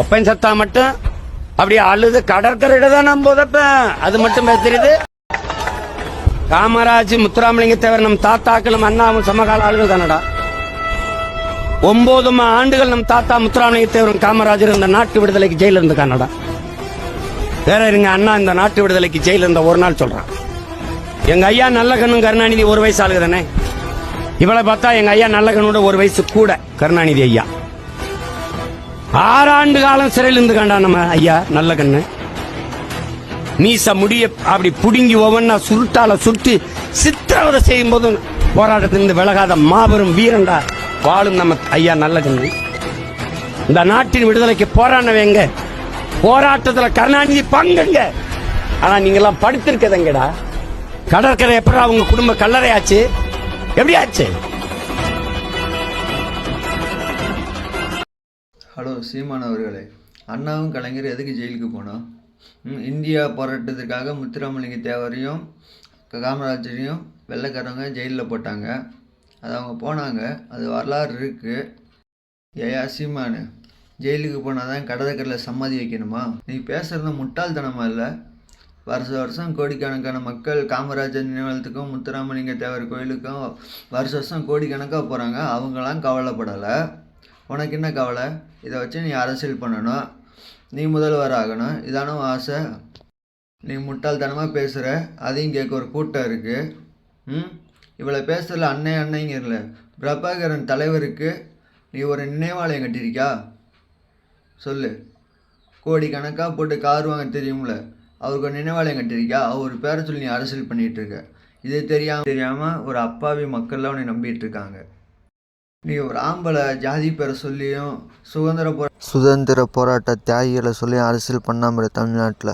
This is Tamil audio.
ஒப்பன் சத்தா மட்டும் அப்படியே அழுது கடற்கரையில தான் நான் புதைப்பேன் அது மட்டும் தெரியுது. காமராஜ் முத்துராமலிங்க தேவர் நம் தாத்தாக்களும் அண்ணாவும் சமகால ஆளுகள் தானடா? ஒன்பது ஆண்டுகள் நம் தாத்தா முத்துராமலிங்க தேவரும் காமராஜர் இந்த நாட்டு விடுதலைக்கு ஜெயில இருந்த கனடா வேற இருங்க அண்ணா இந்த நாட்டு விடுதலைக்கு ஜெயில இருந்த ஒரு நாள் சொல்றான். எங்க ஐயா நல்ல கண்ணும் கருணாநிதி ஒரு வயசு ஆளுக தானே? இவளை பார்த்தா எங்க ஐயா நல்ல கண்ணோட ஒரு வயசு கூட கருணாநிதி ஐயா. ஆறாண்டு காலம் சிறையில் இருந்து கண்டா நம்ம ஐயா நல்ல கண்ணு. மீச முடிய அப்படி புடுங்கி ஒவ்வொன்னா சுருட்டால சுருட்டி சித்திரவதை செய்யும் போது போராட்டத்திலிருந்து விலகாத மாபெரும் வீரண்டா வாழும் நம்ம ஐயா நல்ல கண்ணு. இந்த நாட்டின் விடுதலைக்கு போராடினவங்க போராட்டத்தில் கருணாநிதி பங்குங்க? ஆனா நீங்க எல்லாம் படுத்திருக்கதங்கடா கடற்கரை எப்பறம் அவங்க குடும்ப கல்லறையாச்சு? எப்படி ஹலோ சீமான் அவர்களே. அண்ணாவும் கலைஞர் எதுக்கு ஜெயிலுக்கு போனோம்? இந்தியா போராட்டத்திற்காக முத்துராமலிங்க தேவரையும் காமராஜரையும் வெள்ளைக்காரவங்க ஜெயிலில் போட்டாங்க. அது அவங்க போனாங்க. அது வரலாறு இருக்குது ஏயா சீமானு ஜெயிலுக்கு போனால் தான் கடற்கரையில் சம்மதி வைக்கணுமா? நீ பேசுகிறது முட்டாள்தனமாக இல்லை? வருஷ வருஷம் கோடிக்கணக்கான மக்கள் காமராஜர் நினைவலத்துக்கும் முத்துராமலிங்க தேவர் கோயிலுக்கும் வருஷ வருஷம் கோடிக்கணக்காக போகிறாங்க அவங்களாம் கவலைப்படலை. உனக்கு என்ன கவலை? இதை வச்சு நீ அரசியல் பண்ணணும். நீ முதல்வர் ஆகணும். இதான ஆசை. நீ முட்டாள்தனமாக பேசுகிற அதையும் கேட்க ஒரு கூட்டம் இருக்குது ம்? இவளை பேசுகிறல அன்னை அன்னைங்கிறல பிரபாகரன் தலைவருக்கு நீ ஒரு நினைவாலயம் கட்டியிருக்கியா? சொல்லு. கோடிக்கணக்காக போட்டு கார் வாங்க தெரியும்ல. அவருக்கு ஒரு நினைவாலயம் கட்டியிருக்கியா? அவர் பேரை சொல்லி நீ அரசியல் பண்ணிகிட்ருக்க இதே இது தெரியாமல் தெரியாமல் ஒரு அப்பாவி மக்கள்லாம் உன்னை நம்பிகிட்டு இருக்காங்க. நீ ஒரு ஆம்பளை ஜாதி பேரை சொல்லியும் சுதந்திர போ சுதந்திர போராட்ட தியாகிகளை சொல்லி அரசியல் பண்ணாமல் தமிழ்நாட்டில்.